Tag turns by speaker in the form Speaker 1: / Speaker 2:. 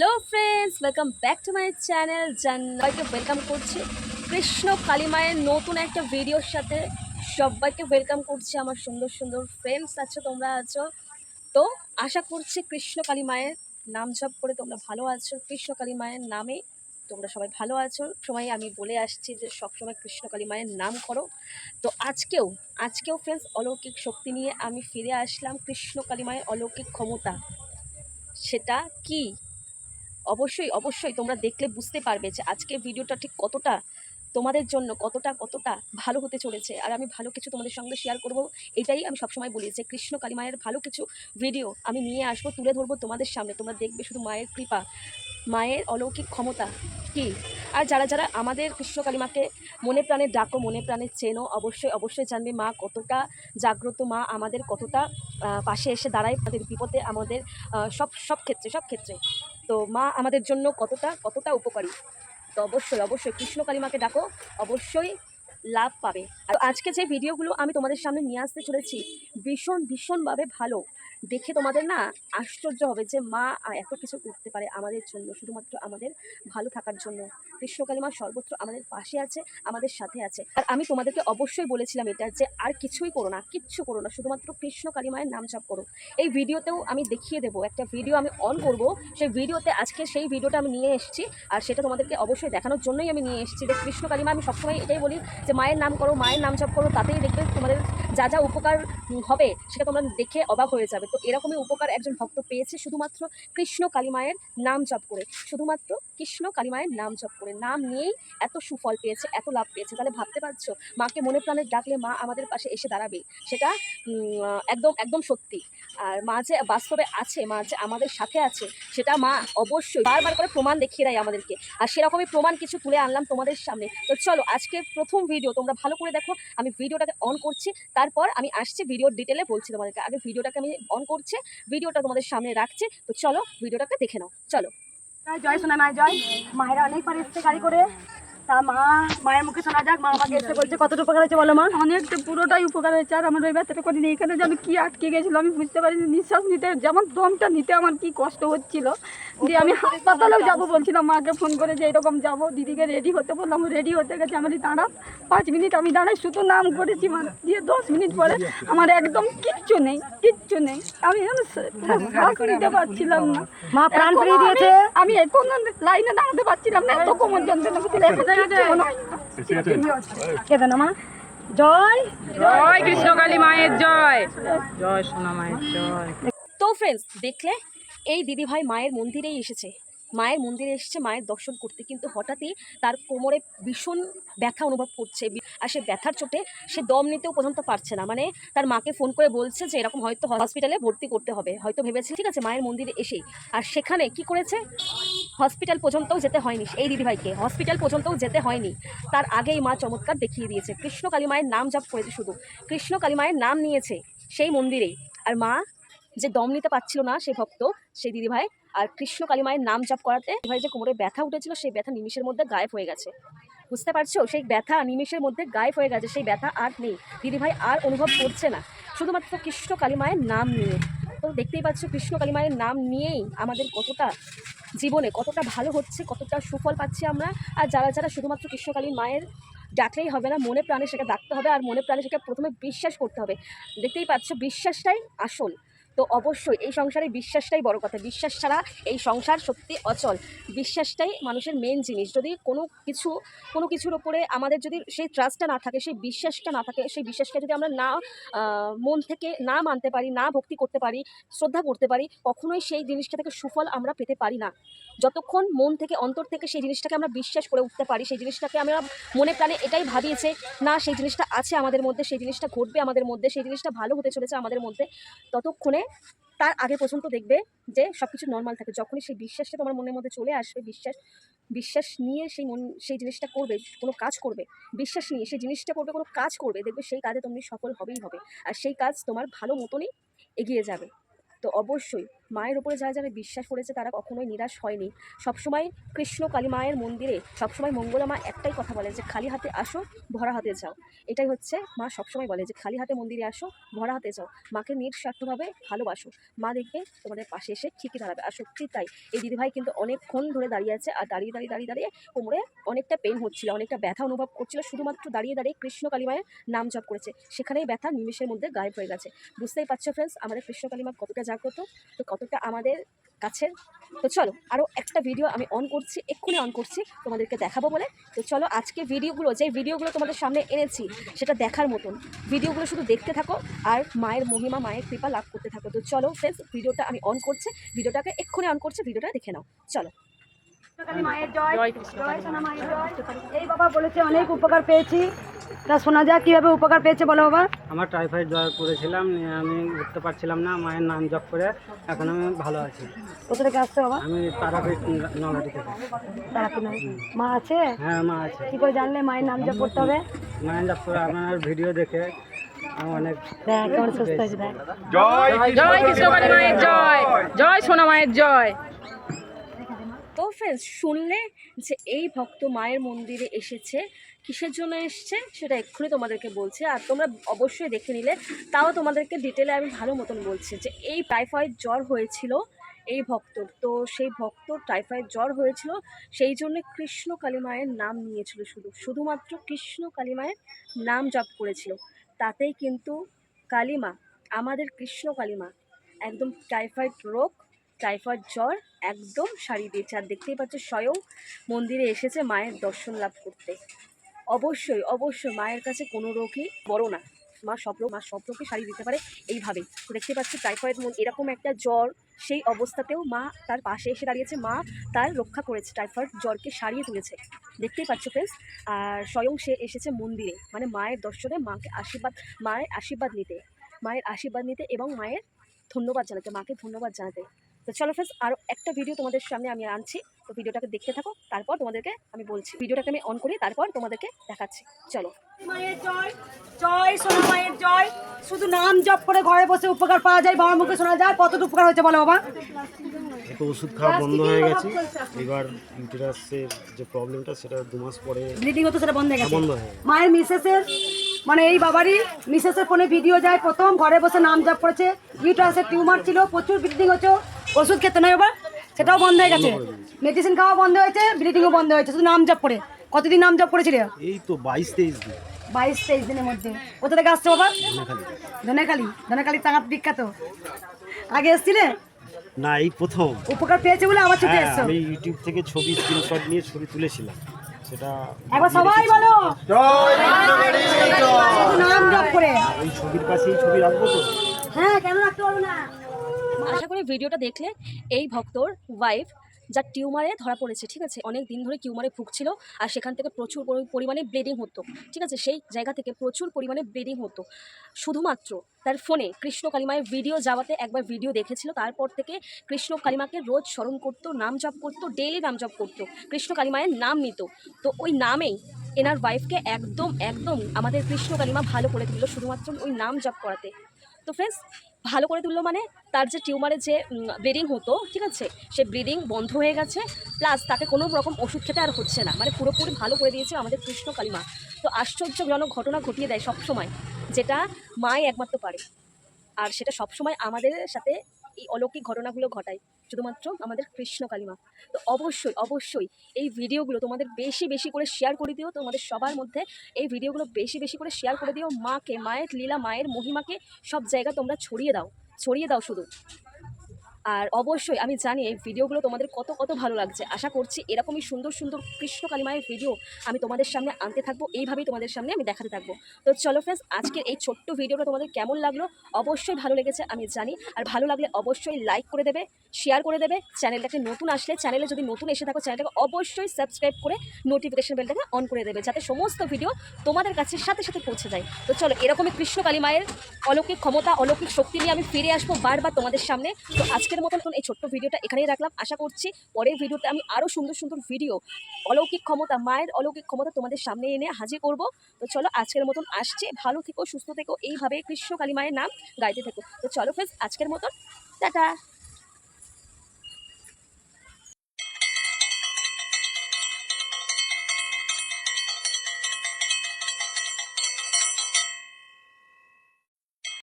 Speaker 1: Hello friends welcome back to my channel সবাইকে welcome করছি। কৃষ্ণ কালিমায়ের নতুন একটা ভিডিওর সাথে সবাইকে ওয়েলকাম করছি আমার সুন্দর সুন্দর ফ্রেন্ডস আছো, তোমরা আছো। তো আশা করছি কৃষ্ণ কালিমায়ের নাম জপ করে তোমরা ভালো আছো। কৃষ্ণ কালিমায়ের নামে তোমরা সবাই ভালো আছো। সময় আমি বলে আসছি যে সবসময় কৃষ্ণ কালিমায়ের নাম করো। তো আজকেও আজকেও ফ্রেন্ডস অলৌকিক শক্তি নিয়ে আমি ফিরে আসলাম কৃষ্ণ কালিমায়ের অলৌকিক ক্ষমতা। সেটা কি? অবশ্যই অবশ্যই তোমরা দেখলে বুঝতে পারবে যে আজকের ভিডিওটা ঠিক কতটা তোমাদের জন্য কতটা কতটা ভালো হতে চলেছে। আর আমি ভালো কিছু তোমাদের সঙ্গে শেয়ার করব। এটাই আমি সবসময় বলি যে কৃষ্ণ কালী মায়ের ভালো কিছু ভিডিও আমি নিয়ে আসব, তুলে ধরবো তোমাদের সামনে। তোমরা দেখবে শুধু মায়ের কৃপা, মায়ের অলৌকিক ক্ষমতা কি? আর যারা যারা আমাদের কৃষ্ণ কালিমাকে মনে প্রাণে ডাকো, মনে প্রাণে চেনো, অবশ্যই অবশ্যই জানবে মা কতটা জাগ্রত, মা আমাদের কতটা পাশে এসে দাঁড়ায় আমাদের বিপদে, আমাদের সব সব ক্ষেত্রে সব ক্ষেত্রে। তো মা আমাদের জন্য কতটা কতটা উপকারী? তো অবশ্যই অবশ্যই কৃষ্ণ কালিমাকে ডাকো, অবশ্যই লাভ পাবে। আর আজকে যে ভিডিওগুলো আমি তোমাদের সামনে নিয়ে আসতে চলেছি, ভীষণ, ভীষণভাবে ভালো। দেখে তোমাদের না আশ্চর্য হবে যে মা এত কিছু করতে পারে আমাদের জন্য, শুধুমাত্র আমাদের ভালো থাকার জন্য। কৃষ্ণ মা সর্বত্র আমাদের পাশে আছে, আমাদের সাথে আছে। আর আমি তোমাদেরকে অবশ্যই বলেছিলাম এটা যে আর কিছুই করো না, কিচ্ছু করো না, শুধুমাত্র কৃষ্ণকালী মায়ের নাম জপ করো। এই ভিডিওতেও আমি দেখিয়ে দেবো, একটা ভিডিও আমি অন করব। সেই ভিডিওতে আজকে সেই ভিডিওটা আমি নিয়ে এসেছি আর সেটা তোমাদেরকে অবশ্যই দেখানোর জন্যই আমি নিয়ে এসেছি। যে কৃষ্ণকালী মা, আমি সবসময় এটাই বলি যে মায়ের নাম করো, মায়ের নাম জপ করো, তাতেই দেখবে তোমাদের যা যা উপকার হবে সেটা তোমরা দেখে অবাক হয়ে যাবে। তো এরকমই উপকার একজন ভক্ত পেয়েছে শুধুমাত্র কৃষ্ণ কালিমায়ের নাম জপ করে। শুধুমাত্র কৃষ্ণ কালিমায়ের নাম জপ করে। নাম নিয়েই এত সুফল পেয়েছে, এত লাভ পেয়েছে। তাহলে ভাবতে পারছ, মাকে মনে প্রাণে ডাকলে মা আমাদের পাশে এসে দাঁড়াবে? সেটা একদম একদম সত্যি। আর মা যে বাস্তবে আছে, মা যে আমাদের সাথে আছে, সেটা মা অবশ্যই বারবার করে প্রমাণ দেখিয়ে দেয় আমাদেরকে। আর সেরকমই প্রমাণ কিছু তুলে আনলাম তোমাদের সামনে। তো চলো আজকে প্রথম ভিডিও তোমরা ভালো করে দেখো। আমি ভিডিওটাকে অন করছি তারপর আমি আসছি ভিডিওর ডিটেলে বলছি তোমাদেরকে। আগে ভিডিওটাকে আমি অন করছি ভিডিওটা তোমাদের সামনে রাখছি। তো চলো ভিডিওটাকে দেখে নাও। চলো।
Speaker 2: জয় সোনা মায় জয়। মায়েরা অনেকবার এসছে গাড়ি করে। তা মা মায়ের মুখে শোনা যাক মা আমাকে এসে বলছে কতটা উপকার হয়েছে বলো মা।
Speaker 3: অনেকটা পুরোটাই উপকার হয়েছে। আর আমার ওই ব্যথাটা করিনি। এখানে যে আমি কি আটকে গেছিল আমি বুঝতে পারিনি। নিঃশ্বাস নিতে যেমন দমটা নিতে আমার কি কষ্ট হচ্ছিল যে আমি হাসপাতালেও যাব বলছিলাম। মাকে ফোন করে যে এরকম যাব। দিদিকে রেডি হতে বললাম রেডি হতে গেছে। আমি দাঁড়া পাঁচ মিনিট আমি দাঁড়াই শুধু নাম করেছি মা। দিয়ে দশ মিনিট পরে আমার একদম কিচ্ছু নেই কিচ্ছু নেই। আমি শ্বাস নিতে পারছিলাম না।
Speaker 2: মা প্রাণ
Speaker 3: আমি-
Speaker 2: দিয়েছে।
Speaker 3: আমি এখন লাইনে দাঁড়াতে পারছিলাম না এত কোমর যন্ত্রণা।
Speaker 4: মায়ের
Speaker 1: তো ফ্রেন্ডস দেখলে? এই দিদিভাই মায়ের মন্দিরেই এসেছে। মায়ের মন্দিরে এসেছে, মায়ের দর্শন করতে। কিন্তু হঠাৎই তার কোমরে ভীষণ ব্যথা অনুভব করছে। আর সে ব্যথার চোটে সে দম নিতেও পর্যন্ত পারছে না। মানে তার মাকে ফোন করে বলছে যে, এরকম হয়তো হসপিটালে ভর্তি করতে হবে। হয়তো ভেবেছে ঠিক আছে, মায়ের মন্দিরে এসেই। আর সেখানে কি করেছে? হসপিটাল পর্যন্তও যেতে হয়নি এই দিদিভাইকে। হসপিটাল পর্যন্তও যেতে হয়নি। তার আগেই মা চমৎকার দেখিয়ে দিয়েছে। কৃষ্ণ কালী মায়ের নাম জপ করেছে শুধু। কৃষ্ণ কালী মায়ের নাম নিয়েছে সেই মন্দিরেই আর মা যে দম নিতে পারছিল না সেই ভক্ত সেই দিদিভাই, আর কৃষ্ণ কালী মায়ের নাম জপ করাতে ভাই যে কোমরে ব্যথা উঠেছিল, সেই ব্যথা নিমিষের মধ্যে গায়েব হয়ে গেছে। বুঝতে পারছ? সেই ব্যথা নিমিষের মধ্যে গায়েব হয়ে গেছে। সেই ব্যথা আর নেই। দিদিভাই আর অনুভব করছে না। শুধুমাত্র কৃষ্ণ কালী মায়ের নাম নিয়ে। তো দেখতেই পাচ্ছ, কৃষ্ণ কালী মায়ের নাম নিয়েই আমাদের কতটা জীবনে কতটা ভালো হচ্ছে, কতটা সুফল পাচ্ছি আমরা, আর যারা যারা শুধুমাত্র গ্রীষ্মকালীন মায়ের ডাকলেই হবে না, মনে প্রাণে সেটা ডাকতে হবে, আর মনে প্রাণে সেটা প্রথমে বিশ্বাস করতে হবে। দেখতেই পাচ্ছ, বিশ্বাসটাই আসল। তো অবশ্যই এই সংসারে বিশ্বাসটাই বড় কথা। বিশ্বাস ছাড়া এই সংসার সত্যি অচল। বিশ্বাসটাই মানুষের মেন জিনিস। যদি কোনো কিছু, কোনো কিছুর ওপরে আমাদের যদি সেই ট্রাস্টটা না থাকে, সেই বিশ্বাসটা না থাকে, সেই বিশ্বাসকে যদি আমরা না মন থেকে না মানতে পারি, না ভক্তি করতে পারি, শ্রদ্ধা করতে পারি, কখনোই সেই জিনিসটা থেকে সুফল আমরা পেতে পারি না। যতক্ষণ মন থেকে, অন্তর থেকে সেই জিনিসটাকে আমরা বিশ্বাস করে উঠতে পারি, সেই জিনিসটাকে আমরা মনে প্রাণে এটাই ভাবিয়েছে, না, সেই জিনিসটা আছে আমাদের মধ্যে, সেই জিনিসটা ঘটবে আমাদের মধ্যে, সেই জিনিসটা ভালো হতে চলেছে আমাদের মধ্যে, ততক্ষণে তার আগে পর্যন্ত দেখবে যে সব কিছু নর্মাল থাকে। যখনই সেই বিশ্বাসটা তোমার মনের মধ্যে চলে আসবে, বিশ্বাস বিশ্বাস নিয়ে সেই মন, সেই জিনিসটা করবে, কোনো কাজ করবে, বিশ্বাস নিয়ে সেই জিনিসটা করবে, কোনো কাজ করবে, দেখবে সেই কাজে তুমি সফল হবেই হবে। আর সেই কাজ তোমার ভালো মতনই এগিয়ে যাবে। তো অবশ্যই মায়ের ওপরে যারা যারা বিশ্বাস করেছে তারা কখনোই নিরাশ হয়নি। সবসময় কৃষ্ণ কালী মায়ের মন্দিরে সবসময় মঙ্গলা মা একটাই কথা বলে যে, খালি হাতে আসো, ভরা হাতে যাও। এটাই হচ্ছে মা সবসময় বলে যে, খালি হাতে মন্দিরে আসো, ভরা হাতে যাও। মাকে নিঃস্বার্থভাবে ভালোবাসো। মা দেখবে তোমাদের পাশে এসে ঠিকই দাঁড়াবে। আর সত্যি তাই, এই দিদিভাই কিন্তু অনেকক্ষণ ধরে দাঁড়িয়ে আছে আর দাঁড়িয়ে দাঁড়িয়ে দাঁড়িয়ে দাঁড়িয়ে কোমরে অনেকটা পেন হচ্ছিল, অনেকটা ব্যথা অনুভব করছিল। শুধুমাত্র দাঁড়িয়ে দাঁড়িয়ে কৃষ্ণ কালী মায়ের নাম জপ করেছে। সেখানেই ব্যথা নিমেষের মধ্যে গায়েব হয়ে গেছে। বুঝতেই পারছ ফ্রেন্ডস আমাদের কৃষ্ণ কালী মা কতটা জাগ্রত তো কতটা আমাদের কাছের তো চলো আরও একটা ভিডিও আমি অন করছি এক্ষুনি অন করছি তোমাদেরকে দেখাবো বলে। তো চলো আজকে ভিডিওগুলো যে ভিডিওগুলো তোমাদের সামনে এনেছি সেটা দেখার মতন। ভিডিওগুলো শুধু দেখতে থাকো আর মায়ের মহিমা মায়ের কৃপা লাভ করতে থাকো। তো চলো ফ্রেন্ডস ভিডিওটা আমি অন করছি ভিডিওটাকে এক্ষুনি অন করছি ভিডিওটা দেখে নাও। চলো।
Speaker 2: মায়ের জয়
Speaker 4: জয়
Speaker 2: জয় সোনা মায়ের জয়। এই বাবা বলেছে অনেক উপকার পেয়েছি। তা শোনা যাক কীভাবে উপকার পেয়েছে বলো বাবা?
Speaker 5: আমার টাইফয়েড জ্বর করেছিলাম নিয়ে আমি উঠতে পারছিলাম না মায়ের নাম জপ করে এখন আমি ভালো আছি।
Speaker 2: কোথা থেকে আসছে বাবা?
Speaker 5: আমি তারাপীঠ নগাটি থেকে।
Speaker 2: তারাপি নয়। মা আছে?
Speaker 5: হ্যাঁ মা আছে।
Speaker 2: কি করে জানলে মায়ের নাম জপ করতে হবে?
Speaker 5: মায়ের জপ করে আপনার ভিডিও দেখে অনেক
Speaker 2: দেখ কেমন সুস্থ হয়েছে দেখ।
Speaker 4: জয় কৃষ্ণকালী মায়ের জয়। জয় সোনা মায়ের জয়।
Speaker 1: তো ফ্রেন্ডস শুনলে যে এই ভক্ত মায়ের মন্দিরে এসেছে কিসের জন্য এসছে সেটা এক্ষুনি তোমাদেরকে বলছে। আর তোমরা অবশ্যই দেখে নিলে। তাও তোমাদেরকে ডিটেলে আমি ভালো মতন বলছি যে এই টাইফয়েড জ্বর হয়েছিল এই ভক্তর। তো সেই ভক্তর টাইফয়েড জ্বর হয়েছিল, সেই জন্য কৃষ্ণ কালী মায়ের নাম নিয়েছিল শুধু। শুধুমাত্র কৃষ্ণ কালী মায়ের নাম জপ করেছিল। তাতেই কিন্তু কালিমা, আমাদের কৃষ্ণ কালিমা, একদম টাইফয়েড রোগ টাইফয়েড জ্বর, একদম সারিয়ে দিয়েছে। আর দেখতেই পাচ্ছ স্বয়ং মন্দিরে এসেছে মায়ের দর্শন লাভ করতে। অবশ্যই অবশ্যই মায়ের কাছে কোনো রোগই বড় না। মা সব রোগ মা সব রোগকে সারিয়ে দিতে পারে এইভাবে দেখতে পাচ্ছি টাইফয়েড মন- এরকম একটা জ্বর সেই অবস্থাতেও মা তার পাশে এসে দাঁড়িয়েছে। মা তার রক্ষা করেছে টাইফয়েড জ্বরকে সারিয়ে তুলেছে। দেখতেই পাচ্ছ ফ্রেন্ডস আর স্বয়ং সে এসেছে মন্দিরে মানে মায়ের দর্শনে মাকে আশীর্বাদ, মায়ের আশীর্বাদ নিতে। মায়ের আশীর্বাদ নিতে এবং মায়ের ধন্যবাদ জানাতে, মাকে ধন্যবাদ জানাতে। তো চলো ফ্রেন্ডস আরও একটা ভিডিও তোমাদের সামনে আমি আনছি। তো ভিডিওটাকে দেখতে থাকো তারপর তোমাদেরকে আমি বলছি। ভিডিওটাকে আমি অন করি তারপর তোমাদেরকে দেখাচ্ছি। চলো।
Speaker 2: মায়ের জয় জয় সোনা মায়ের জয়। শুধু নাম জপ করে ঘরে বসে উপকার পাওয়া যায় বাবার মুখে শোনা যায়। কত উপকার হয়েছে বলো বাবা?
Speaker 6: তো ওষুধ খাওয়া বন্ধ হয়ে গেছে। এবার ইউটেরাসের যে প্রবলেমটা সেটা দু মাস পরে
Speaker 2: ব্লিডিং হতো সেটা বন্ধ হয়ে গেছে।
Speaker 6: বন্ধ হয়ে
Speaker 2: মায়ের মিসেসের মানে এই বাবারই মিসেসের ফোনে ভিডিও যায়। প্রথম ঘরে বসে নাম জপ করেছে। ইউটারাসের টিউমার ছিল প্রচুর ব্লিডিং হচ্ছে ওষুধ খেতে নয় এবার? সেটাও বন্ধ হয়ে গেছে। মেডিসিন খাওয়া বন্ধ হয়েছে ব্লিডিংও বন্ধ হয়েছে শুধু নাম জপ করে। কতদিন নাম জপ করেছিল?
Speaker 6: এই তো বাইশ তেইশ দিন।
Speaker 2: বাইশ তেইশ দিনের মধ্যে। কোথা থেকে আসছে বাবা?
Speaker 6: খালি
Speaker 2: ধনেখালি। ধনেখালি চাঙাত বিখ্যাত। আগে এসছিলে?
Speaker 6: না এই প্রথম।
Speaker 2: উপকার পেয়েছে বলে আমার ছুটে
Speaker 6: হ্যাঁ
Speaker 2: এসছো।
Speaker 6: আমি ইউটিউব থেকে ছবি স্ক্রিনশট নিয়ে ছবি তুলেছিলাম। সেটা
Speaker 2: একবার সবাই বলো। শুধু নাম জপ করে।
Speaker 6: ওই ছবির পাশেই ছবি রাখব তো?
Speaker 2: হ্যাঁ কেন রাখতে পারব না?
Speaker 1: আশা করি ভিডিওটা দেখলে এই ভক্তর ওয়াইফ যার টিউমারে ধরা পড়েছে, ঠিক আছে? অনেক দিন ধরে টিউমারে ভুগছিল আর সেখান থেকে প্রচুর পরিমাণে ব্লিডিং হতো, ঠিক আছে? সেই জায়গা থেকে প্রচুর পরিমাণে ব্লিডিং হতো। শুধুমাত্র তার ফোনে কৃষ্ণ কালিমায়ের ভিডিও যাওয়াতে একবার ভিডিও দেখেছিল, তারপর থেকে কৃষ্ণ কালিমাকে রোজ স্মরণ করতো, নাম জপ করতো ডেইলি নাম জপ করতো, কৃষ্ণ কালিমায়ের নাম নিত। তো ওই নামেই এনার ওয়াইফকে একদম একদম আমাদের কৃষ্ণ কালিমা ভালো করে তুললো, শুধুমাত্র ওই নাম জপ করাতে। তো ফ্রেন্ডস ভালো করে তুললো মানে তার যে টিউমারে যে ব্লিডিং হতো, ঠিক আছে? সে ব্লিডিং বন্ধ হয়ে গেছে প্লাস তাকে কোনো রকম ওষুধ খেতে আর হচ্ছে না। মানে পুরোপুরি ভালো করে দিয়েছে আমাদের কৃষ্ণ কালিমা তো আশ্চর্যজনক ঘটনা ঘটিয়ে দেয় সবসময়, যেটা মাই একমাত্র পারে। আর সেটা সবসময় আমাদের সাথে এই অলৌকিক ঘটনাগুলো ঘটায়। শুধুমাত্র আমাদের কৃষ্ণ কালিমা। তো অবশ্যই অবশ্যই এই ভিডিওগুলো তোমাদের বেশি বেশি করে শেয়ার করে দিও, তোমাদের সবার মধ্যে এই ভিডিওগুলো বেশি বেশি করে শেয়ার করে দিও। মাকে, মায়ের লীলা, মায়ের মহিমাকে সব জায়গা তোমরা ছড়িয়ে দাও ছড়িয়ে দাও শুধু। আর অবশ্যই আমি জানি এই ভিডিওগুলো তোমাদের কত কত ভালো লাগছে। আশা করছি এরকমই সুন্দর সুন্দর কৃষ্ণ কালিমায়ের ভিডিও আমি তোমাদের সামনে আনতে থাকব। এইভাবেই তোমাদের সামনে আমি দেখাতে থাকব। তো চলো ফ্রেন্ডস আজকের এই ছোট্ট ভিডিওটা তোমাদের কেমন লাগল? অবশ্যই ভালো লেগেছে, আমি জানি। আর ভালো লাগলে অবশ্যই লাইক করে দেবে শেয়ার করে দেবে। চ্যানেলটাকে নতুন আসলে, চ্যানেলে যদি নতুন এসে থাকো, চ্যানেলটাকে অবশ্যই সাবস্ক্রাইব করে নোটিফিকেশন বেলটাকে অন করে দেবে, যাতে সমস্ত ভিডিও তোমাদের কাছে সাথে সাথে পৌঁছে যায়। তো চলো, এরকমই কৃষ্ণ কালী মায়ের অলৌকিক ক্ষমতা, অলৌকিক শক্তি নিয়ে আমি ফিরে আসব বারবার তোমাদের সামনে। তো আজকের মতন এই ছোট্ট ভিডিওটা এখানেই রাখলাম। আশা করছি পরের ভিডিওতে আমি আরও সুন্দর সুন্দর ভিডিও, অলৌকিক ক্ষমতা, মায়ের অলৌকিক ক্ষমতা তোমাদের সামনে এনে হাজির করব। তো চলো আজকের মতন আসছে। ভালো থেকো, সুস্থ থেকো। এইভাবে কৃষ্ণ কালী মায়ের নাম গাইতে থেকো। তো চলো ফ্রেন্ডস আজকের মতন। টাটা!